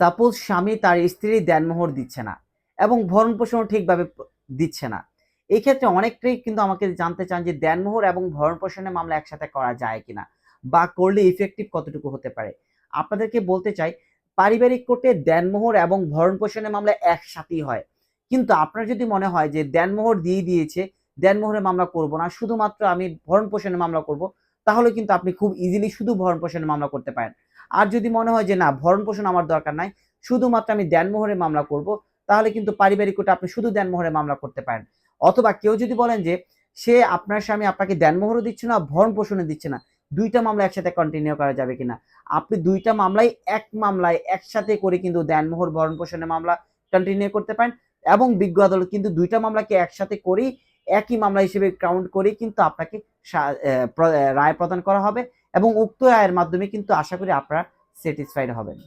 Suppose স্বামী তার স্ত্রীর দেনমোহর দিচ্ছে না এবং ভরণ পোষণ ঠিকভাবে দিচ্ছে না। এই ক্ষেত্রে অনেকটাই কিন্তু আমাকে জানতে চান যে দেনমোহর এবং ভরণ পোষণের মামলা একসাথে করা যায় কিনা বা করলে ইফেক্টিভ কতটুকু হতে পারে? আপনাদেরকে বলতে চাই, পারিবারিক কোর্টে দেনমোহর এবং ভরণ পোষণের মামলা একসাথেই হয়। কিন্তু আপনার যদি মনে হয় যে দেনমোহর দিয়ে দিয়েছে দেনমোহরের মামলা করব না, শুধুমাত্র আমি ভরণ পোষণের মামলা করব তাহলে কিন্তু আপনি খুব ইজিলি শুধু ভরণ পোষণের মামলা করতে পারেন। আর যদি মনে হয় যে না ভরণ পোষণ আমার দরকার নাই, শুধুমাত্র আমি দেনমোহরের মামলা করব, তাহলে কিন্তু পারিবারিক কোর্টে আপনি শুধু দেনমোহরের মামলা করতে পারেন। অথবা কেউ যদি বলেন যে, সে আপনার স্বামী আপনাকে দেনমোহরও দিচ্ছে না ভরণ পোষণও দিচ্ছে না, দুইটা মামলা একসাথে কন্টিনিউ করা যাবে কিনা? আপনি দুইটা মামলায় এক মামলায় একসাথে করে কিন্তু দেনমোহর ভরণ পোষণের মামলা কন্টিনিউ করতে পারেন এবং বিজ্ঞ আদালত কিন্তু দুইটা মামলাকে একসাথে করেই একই মামলা হিসেবে কাউন্ট করে কিন্তু আপনাকে রায় প্রদান করা হবে এবং উক্ত রায়ের মাধ্যমে কিন্তু আশা করি আপনারা স্যাটিসফাইড হবেন।